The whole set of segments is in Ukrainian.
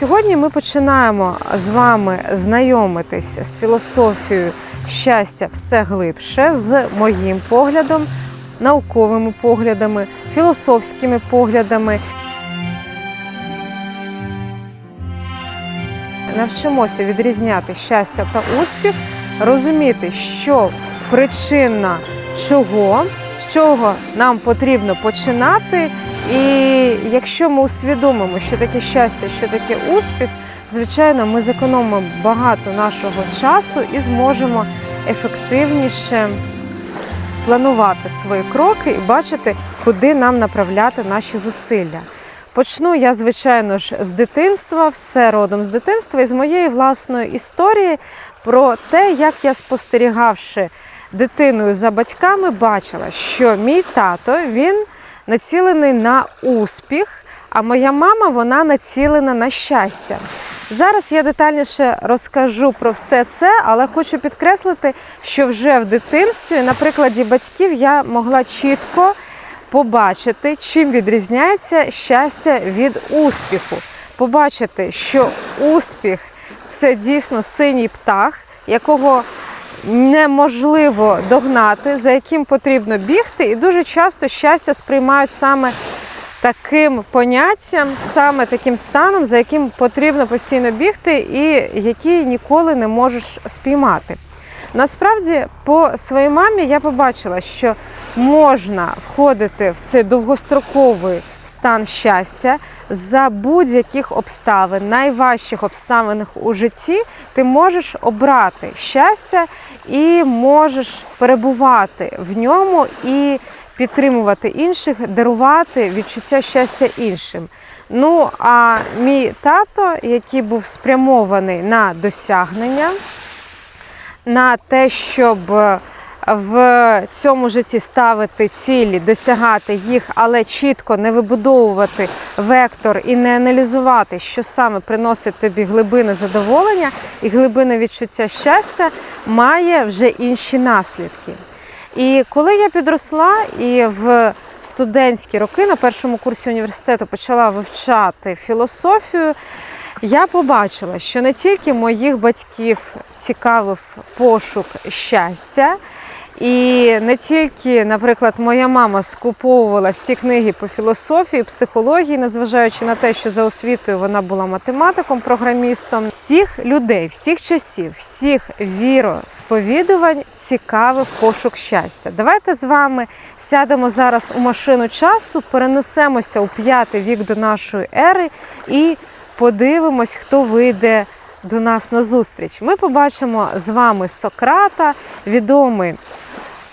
сьогодні ми починаємо з вами знайомитись з філософією щастя все глибше, з моїм поглядом, науковими поглядами, філософськими поглядами. Навчимося відрізняти щастя та успіх, розуміти, що причина чого, з чого нам потрібно починати. І якщо ми усвідомимо, що таке щастя, що таке успіх, звичайно, ми зекономимо багато нашого часу і зможемо ефективніше планувати свої кроки і бачити, куди нам направляти наші зусилля. Почну я, звичайно ж, з дитинства, все родом з дитинства і з моєї власної історії про те, як я спостерігавши дитиною за батьками, бачила, що мій тато він націлений на успіх, а моя мама вона націлена на щастя. Зараз я детальніше розкажу про все це, але хочу підкреслити, що вже в дитинстві, на прикладі батьків, я могла чітко побачити, чим відрізняється щастя від успіху. Побачити, що успіх це дійсно синій птах, якого неможливо догнати, за яким потрібно бігти, і дуже часто щастя сприймають саме таким поняттям, саме таким станом, за яким потрібно постійно бігти, і який ніколи не можеш спіймати. Насправді, по своїй мамі я побачила, що можна входити в цей довгостроковий стан щастя за будь-яких обставин, найважчих обставин у житті, ти можеш обрати щастя і можеш перебувати в ньому і підтримувати інших, дарувати відчуття щастя іншим. Ну а мій тато, який був спрямований на досягнення, на те, щоб в цьому житті ставити цілі, досягати їх, але чітко не вибудовувати вектор і не аналізувати, що саме приносить тобі глибини задоволення і глибини відчуття щастя, має вже інші наслідки. І коли я підросла і в студентські роки на першому курсі університету почала вивчати філософію, я побачила, що не тільки моїх батьків цікавив пошук щастя, і не тільки, наприклад, моя мама скуповувала всі книги по філософії, психології, незважаючи на те, що за освітою вона була математиком, програмістом, всіх людей, всіх часів, всіх віросповідувань цікавив пошук щастя. Давайте з вами сядемо зараз у машину часу, перенесемося у п'ятий вік до нашої ери і подивимось, хто вийде до нас на зустріч. Ми побачимо з вами Сократа, відомий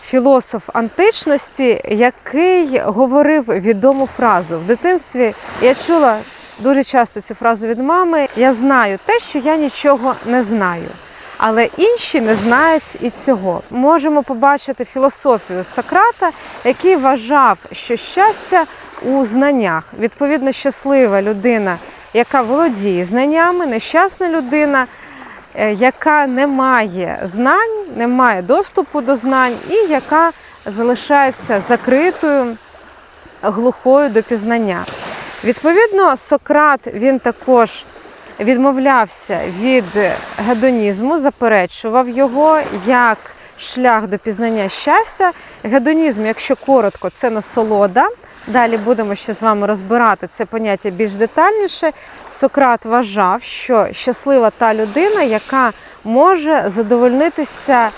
філософ античності, який говорив відому фразу. В дитинстві я чула дуже часто цю фразу від мами: Я знаю те, що я нічого не знаю. Але інші не знають і цього. Можемо побачити філософію Сократа, який вважав, що щастя у знаннях. Відповідно, щаслива людина, яка володіє знаннями, нещасна людина, е, яка не має знань, не має доступу до знань і яка залишається закритою, глухою до пізнання. Відповідно, Сократ він також відмовлявся від гедонізму, заперечував його як шлях до пізнання щастя. Гедонізм, якщо коротко, це насолода. Далі будемо ще з вами розбирати це поняття більш детальніше. Сократ вважав, що щаслива та людина, яка може задовольнитися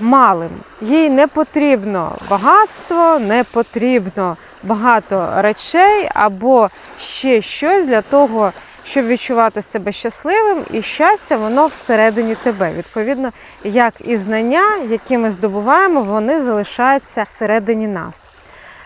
малим. Їй не потрібно багатство, не потрібно багато речей або ще щось для того, щоб відчувати себе щасливим, і щастя, воно всередині тебе. Відповідно, як і знання, які ми здобуваємо, вони залишаються всередині нас.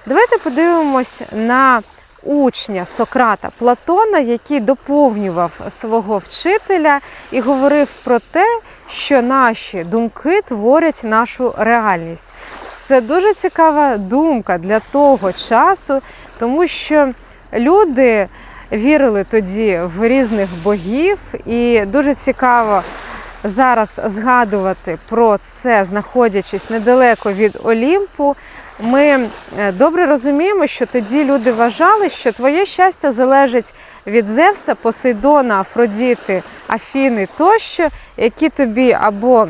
Давайте подивимось на учня Сократа Платона, який доповнював свого вчителя і говорив про те, що наші думки творять нашу реальність. Це дуже цікава думка для того часу, тому що люди вірили тоді в різних богів, і дуже цікаво зараз згадувати про це, знаходячись недалеко від Олімпу. Ми е, добре розуміємо, що тоді люди вважали, що твоє щастя залежить від Зевса, Посейдона, Афродіти, Афіни тощо, які тобі або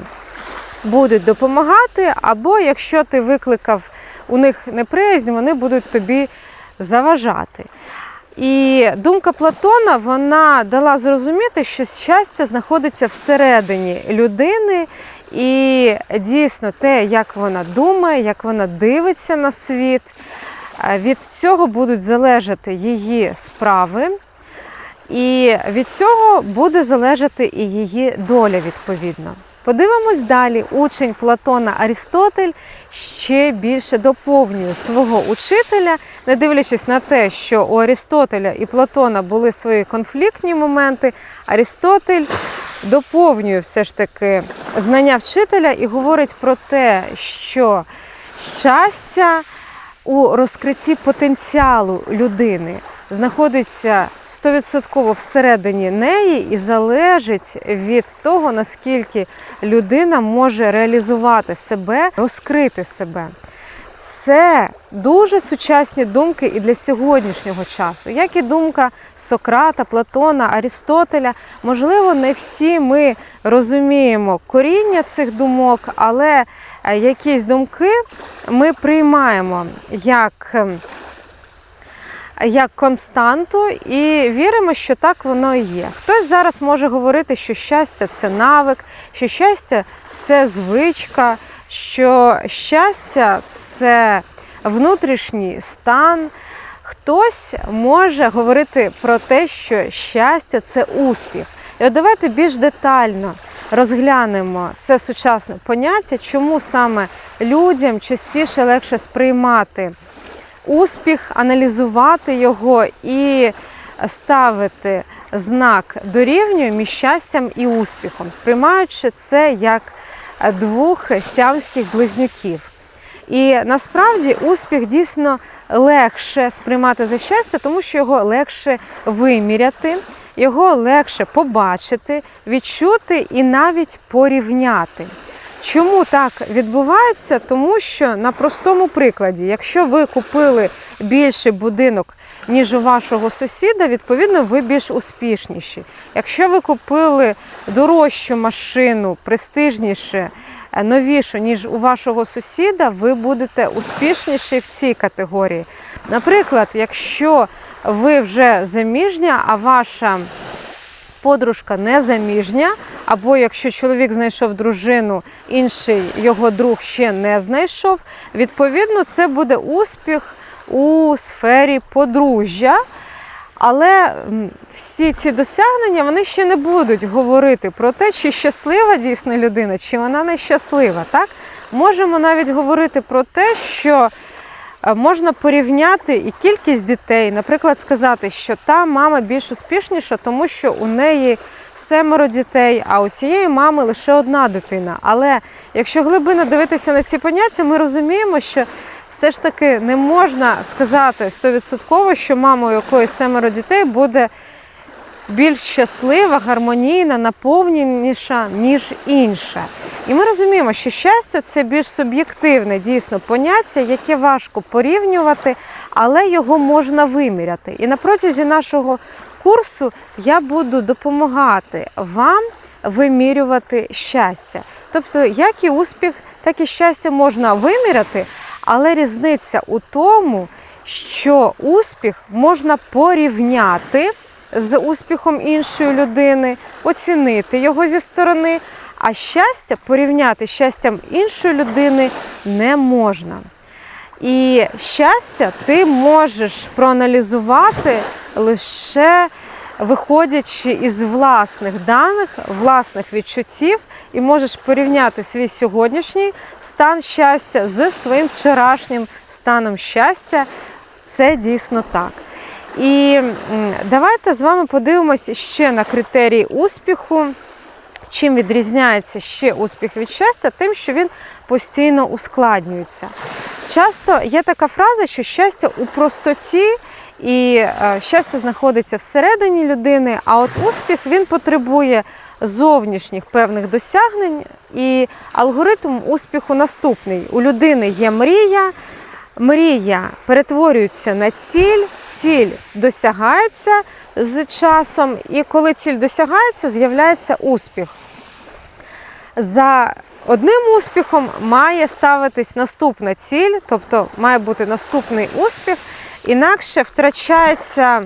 будуть допомагати, або якщо ти викликав у них неприязнь, вони будуть тобі заважати. І думка Платона вона дала зрозуміти, що щастя знаходиться всередині людини, і дійсно те, як вона думає, як вона дивиться на світ, е, від цього будуть залежати її справи, і від цього буде залежати і її доля відповідно. Подивимось далі. Учень Платона Арістотель ще більше доповнює свого учителя, не дивлячись на те, що у Арістотеля і Платона були свої конфліктні моменти. Арістотель доповнює все ж таки знання вчителя і говорить про те, що щастя у розкритті потенціалу людини знаходиться 100% всередині неї і залежить від того, наскільки людина може реалізувати себе, розкрити себе. Це дуже сучасні думки і для сьогоднішнього часу, як і думка Сократа, Платона, Арістотеля. Можливо, не всі ми розуміємо коріння цих думок, але е, якісь думки ми приймаємо як ем, як константу і віримо, що так воно і є. Хтось зараз може говорити, що щастя це навик, що щастя це звичка, що щастя це внутрішній стан. Хтось може говорити про те, що щастя це успіх. І от давайте більш детально розглянемо це сучасне поняття, чому саме людям частіше легше сприймати успіх, аналізувати його і ставити знак дорівнює між щастям і успіхом, сприймаючи це як двох сямських близнюків. І насправді успіх дійсно легше сприймати за щастя, тому що його легше виміряти, його легше побачити, відчути і навіть порівняти. Чому так відбувається? Тому що на простому прикладі, якщо ви купили більший будинок, ніж у вашого сусіда, відповідно, ви більш успішніші. Якщо ви купили дорожчу машину, престижніше, е, новішу, ніж у вашого сусіда, ви будете успішніші в цій категорії. Наприклад, якщо ви вже заміжня, а ваша подружка незаміжня, або якщо чоловік знайшов дружину, інший його друг ще не знайшов. Відповідно, це буде успіх у сфері подружжя. Але всі ці досягнення вони ще не будуть говорити про те, чи щаслива дійсно людина, чи вона нещаслива. Так? Можемо навіть говорити про те, що можна порівняти і кількість дітей, наприклад, сказати, що та мама більш успішніша, тому що у неї семеро дітей, а у цієї мами лише одна дитина. Але якщо глибина дивитися на ці поняття, ми розуміємо, що все ж таки не можна сказати стовідсотково, що мама, у якої семеро дітей, буде більш щаслива, гармонійна, наповненіша, ніж інша. І ми розуміємо, що щастя це більш суб'єктивне дійсно поняття, яке важко порівнювати, але його можна виміряти. І на протязі нашого курсу я буду допомагати вам вимірювати щастя. Тобто, як і успіх, так і щастя можна виміряти, але різниця у тому, що успіх можна порівняти з успіхом іншої людини, оцінити його зі сторони, а щастя порівняти з щастям іншої людини не можна. І щастя ти можеш проаналізувати лише виходячи із власних даних, власних відчуттів, і можеш порівняти свій сьогоднішній стан щастя з своїм вчорашнім станом щастя. Це дійсно так. І давайте з вами подивимося ще на критерії успіху. Чим відрізняється ще успіх від щастя, тим, що він постійно ускладнюється. Часто є така фраза, що щастя у простоті, і е, щастя знаходиться всередині людини, а от успіх він потребує зовнішніх певних досягнень. І алгоритм успіху наступний: у людини є мрія, мрія перетворюється на ціль, ціль досягається з часом, і коли ціль досягається, з'являється успіх. За одним успіхом має ставитись наступна ціль, тобто має бути наступний успіх, інакше втрачається.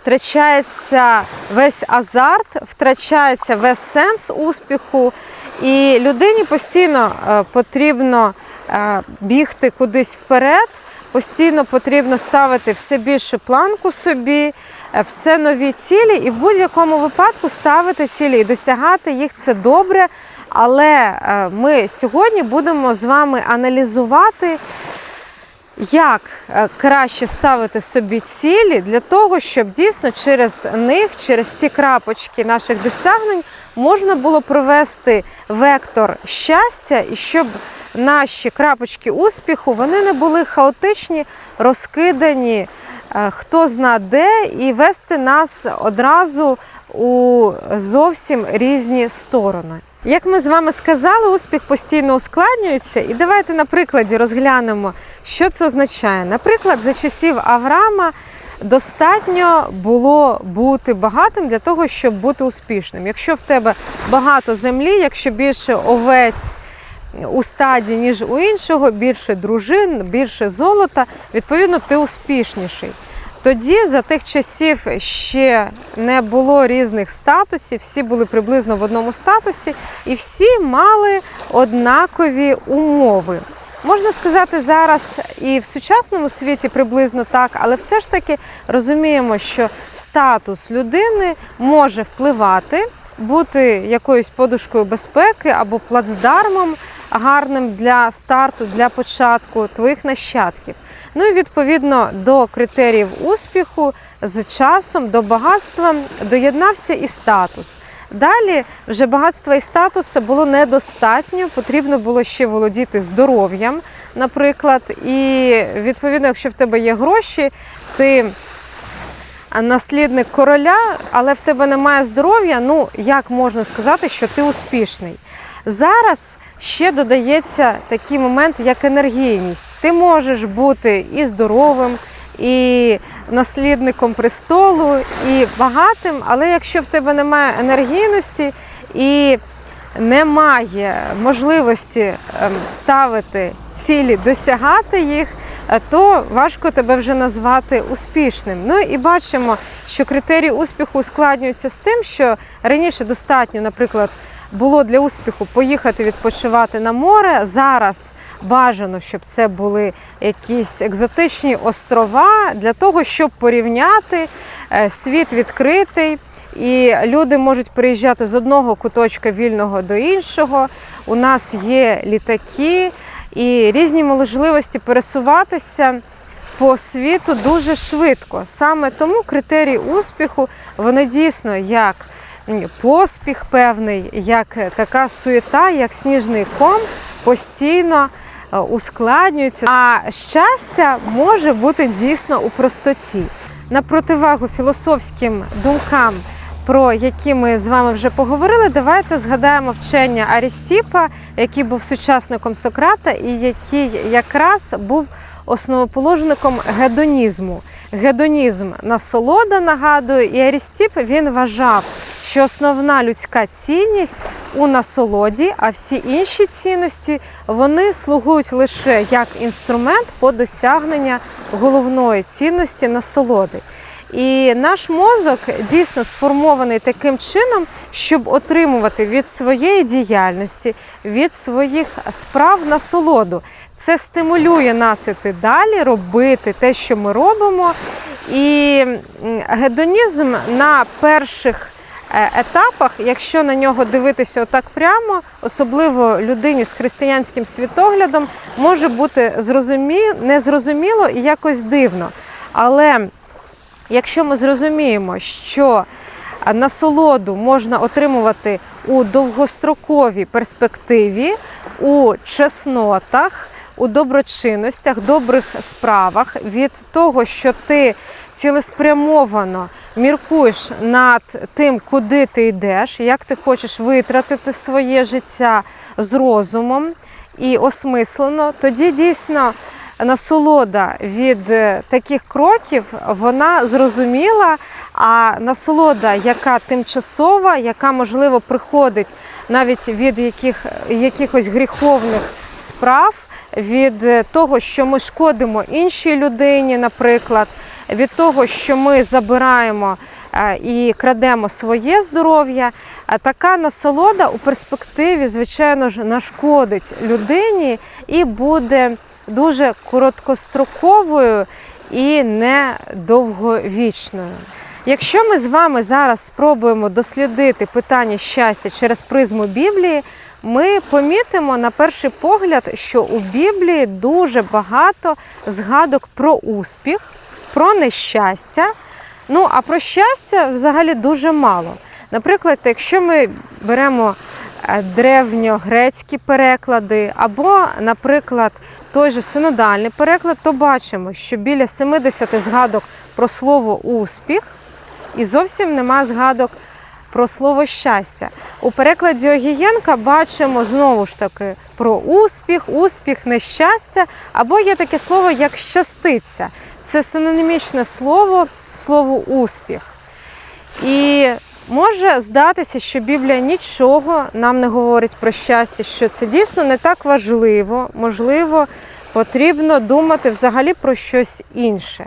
Втрачається весь азарт, втрачається весь сенс успіху, і людині постійно е, потрібно бігти кудись вперед, постійно потрібно ставити все більшу планку собі, е, все нові цілі, і в будь-якому випадку ставити цілі і досягати їх це добре. Але е, ми сьогодні будемо з вами аналізувати. Як е, краще ставити собі цілі для того, щоб дійсно через них, через ці крапочки наших досягнень можна було провести вектор щастя, і щоб наші крапочки успіху вони не були хаотичні, розкидані, е, хто зна де, і вести нас одразу у зовсім різні сторони. Як ми з вами сказали, успіх постійно ускладнюється, і давайте на прикладі розглянемо, що це означає. Наприклад, за часів Авраама достатньо було бути багатим для того, щоб бути успішним. Якщо в тебе багато землі, якщо більше овець у стаді, ніж у іншого, більше дружин, більше золота, відповідно, ти успішніший. Тоді за тих часів ще не було різних статусів, всі були приблизно в одному статусі, і всі мали однакові умови. Можна сказати, зараз і в сучасному світі приблизно так, але все ж таки розуміємо, що статус людини може впливати, бути якоюсь подушкою безпеки або плацдармом гарним для старту, для початку твоїх нащадків. Ну і відповідно до критеріїв успіху з часом до багатства доєднався і статус. Далі вже багатства і статусу було недостатньо, потрібно було ще володіти здоров'ям, наприклад. І відповідно, якщо в тебе є гроші, ти наслідник короля, але в тебе немає здоров'я, ну як можна сказати, що ти успішний? Зараз ще додається такий момент, як енергійність. Ти можеш бути і здоровим, і наслідником престолу, і багатим, але якщо в тебе немає енергійності і немає можливості ем, ставити цілі, досягати їх, е, то важко тебе вже назвати успішним. Ну і бачимо, що критерії успіху ускладнюються з тим, що раніше достатньо, наприклад, було для успіху поїхати відпочивати на море. Зараз бажано, щоб це були якісь екзотичні острова для того, щоб порівняти е, світ відкритий. І люди можуть приїжджати з одного куточка вільного до іншого. У нас є літаки і різні можливості пересуватися по світу дуже швидко. Саме тому критерії успіху вони дійсно як поспіх певний, як така суєта, як сніжний ком постійно е, ускладнюється. А щастя може бути дійсно у простоті. На противагу філософським думкам, про які ми з вами вже поговорили, давайте згадаємо вчення Арістіпа, який був сучасником Сократа, і який якраз був основоположником гедонізму. Гедонізм насолода нагадую, і Арістіп він вважав, що основна людська цінність у насолоді, а всі інші цінності вони слугують лише як інструмент по досягнення головної цінності насолоди. І наш мозок дійсно сформований таким чином, щоб отримувати від своєї діяльності, від своїх справ насолоду. Це стимулює нас іти далі, робити те, що ми робимо. І гедонізм на перших етапах, якщо на нього дивитися отак прямо, особливо людині з християнським світоглядом, може бути зрозумі... незрозуміло і якось дивно. Але якщо ми зрозуміємо, що насолоду можна отримувати у довгостроковій перспективі, у чеснотах, у доброчинностях, добрих справах, від того, що ти цілеспрямовано міркуєш над тим, куди ти йдеш, як ти хочеш витратити своє життя з розумом. і осмислено, тоді дійсно насолода від е, таких кроків вона зрозуміла. А насолода, яка тимчасова, яка можливо приходить навіть від яких, якихось гріховних справ, від е, того, що ми шкодимо іншій людині, наприклад, від того, що ми забираємо е, і крадемо своє здоров'я. Така насолода у перспективі, звичайно ж, нашкодить людині і буде дуже короткостроковою і недовговічною. Якщо ми з вами зараз спробуємо дослідити питання щастя через призму Біблії, ми помітимо на перший погляд, що у Біблії дуже багато згадок про успіх, про нещастя. Ну а про щастя взагалі дуже мало. Наприклад, якщо ми беремо е, древньогрецькі переклади, або, наприклад, той же синодальний переклад, то бачимо, що біля 70 згадок про слово успіх і зовсім нема згадок про слово щастя. У перекладі Огієнка бачимо знову ж таки про успіх, успіх, нещастя, або є таке слово як щаститься. Це синонімічне слово слову успіх. І може здатися, що Біблія нічого нам не говорить про щастя, що це дійсно не так важливо, можливо, потрібно думати взагалі про щось інше.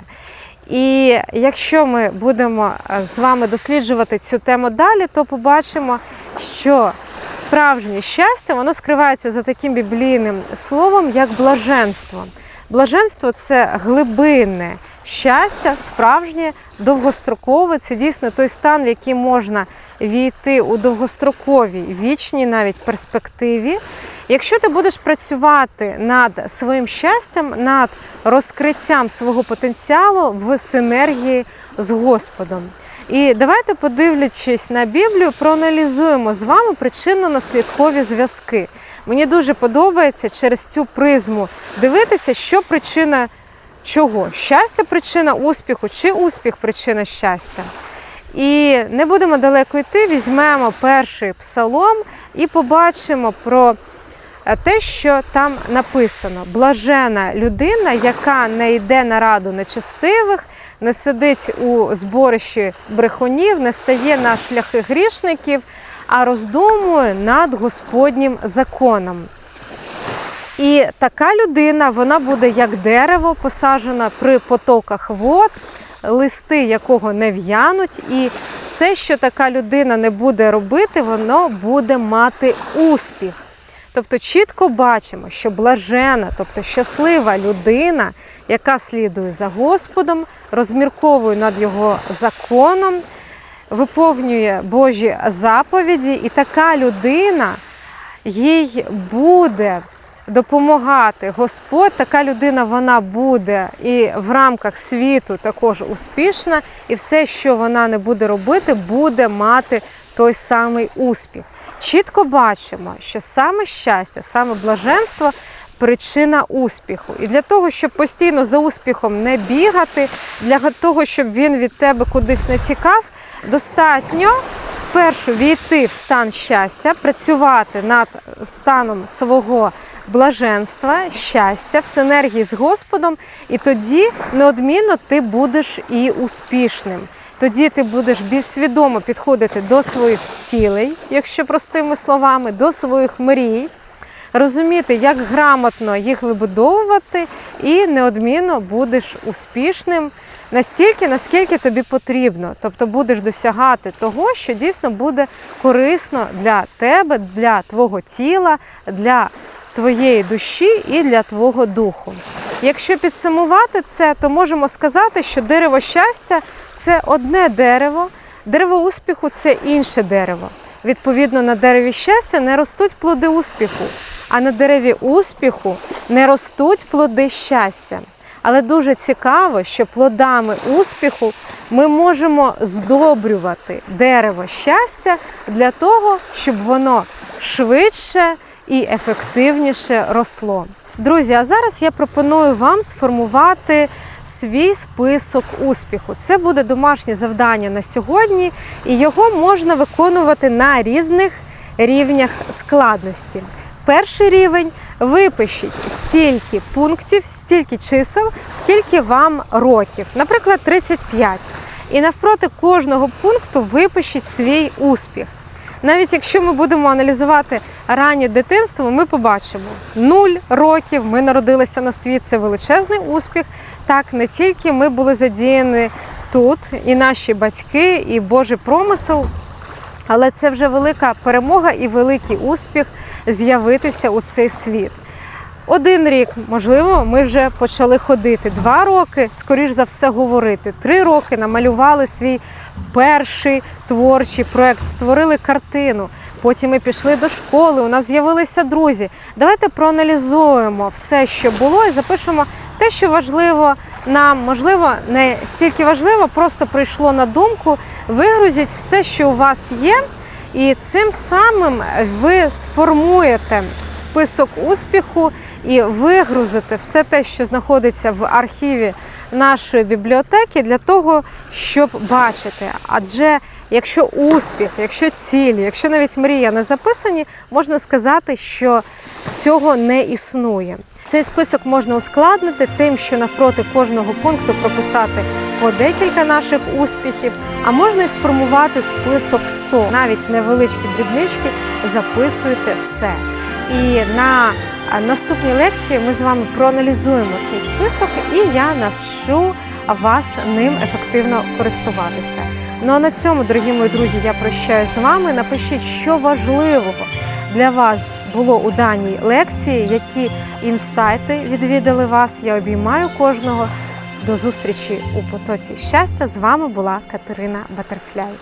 І якщо ми будемо е, з вами досліджувати цю тему далі, то побачимо, що справжнє щастя воно скривається за таким біблійним словом, як блаженство. Блаженство це глибинне щастя, справжнє, довгострокове. Це дійсно той стан, в який можна війти у довгостроковій, вічній навіть перспективі. Якщо ти будеш працювати над своїм щастям, над розкриттям свого потенціалу в синергії з Господом. І давайте, подивлячись на Біблію, проаналізуємо з вами причинно-наслідкові зв'язки. Мені дуже подобається через цю призму дивитися, що причина чого? Щастя, причина успіху, чи успіх причина щастя. І не будемо далеко йти, візьмемо перший псалом і побачимо про те, що там написано: блажена людина, яка не йде на раду нечестивих, не сидить у зборищі брехунів, не стає на шляхи грішників, а роздумує над Господнім законом. І така людина вона буде як дерево, посаджена при потоках вод, листи якого не в'януть, і все, що така людина не буде робити, воно буде мати успіх. Тобто чітко бачимо, що блажена, тобто щаслива людина, яка слідує за Господом, розмірковує над його законом, виповнює Божі заповіді, і така людина їй буде допомагати Господь, така людина вона буде і в рамках світу також успішна, і все, що вона не буде робити, буде мати той самий успіх. Чітко бачимо, що саме щастя, саме блаженство причина успіху. І для того, щоб постійно за успіхом не бігати, для того, щоб він від тебе кудись не тікав, достатньо спершу війти в стан щастя, працювати над станом свого блаженства, щастя в синергії з Господом, і тоді неодмінно ти будеш і успішним. Тоді ти будеш більш свідомо підходити до своїх цілей, якщо простими словами, до своїх мрій, розуміти, як грамотно їх вибудовувати, і неодмінно будеш успішним настільки, наскільки тобі потрібно. Тобто будеш досягати того, що дійсно буде корисно для тебе, для твого тіла, для твоєї душі і для твого духу. Якщо підсумувати це, то можемо сказати, що дерево щастя це одне дерево, дерево успіху це інше дерево. Відповідно, на дереві щастя не ростуть плоди успіху, а на дереві успіху не ростуть плоди щастя. Але дуже цікаво, що плодами успіху ми можемо здобрювати дерево щастя для того, щоб воно швидше і ефективніше росло. Друзі, а зараз я пропоную вам сформувати свій список успіху. Це буде домашнє завдання на сьогодні, і його можна виконувати на різних рівнях складності. перший рівень випишіть стільки пунктів, стільки чисел, скільки вам років, наприклад, 35. І навпроти кожного пункту випишіть свій успіх. Навіть якщо ми будемо аналізувати раннє дитинство, ми побачимо нуль років. Ми народилися на світ. Це величезний успіх. Так, не тільки ми були задіяні тут, і наші батьки, і Божий промисел. Але це вже велика перемога і великий успіх з'явитися у цей світ. Один рік, можливо, ми вже почали ходити. Два роки, скоріш за все, говорити. Три роки намалювали свій перший творчий проект, створили картину. Потім ми пішли до школи. У нас з'явилися друзі. Давайте проаналізуємо все, що було, і запишемо те, що важливо нам, можливо, не стільки важливо, просто прийшло на думку. Вигрузіть все, що у вас є. І цим самим ви сформуєте список успіху і вигрузите все те, що знаходиться в архіві нашої бібліотеки, для того, щоб бачити. Адже якщо успіх, якщо цілі, якщо навіть мрія не записані, можна сказати, що цього не існує. Цей список можна ускладнити тим, що навпроти кожного пункту прописати по декілька наших успіхів, а можна і сформувати список 100. Навіть невеличкі дрібнички записуйте все. І на а, наступній лекції ми з вами проаналізуємо цей список, і я навчу вас ним ефективно користуватися. Ну а на цьому, дорогі мої друзі, я прощаюсь з вами. Напишіть, що важливого для вас було у даній лекції, які інсайти відвідали вас. Я обіймаю кожного. До зустрічі у потоці щастя. З вами була Катерина Батерфляй.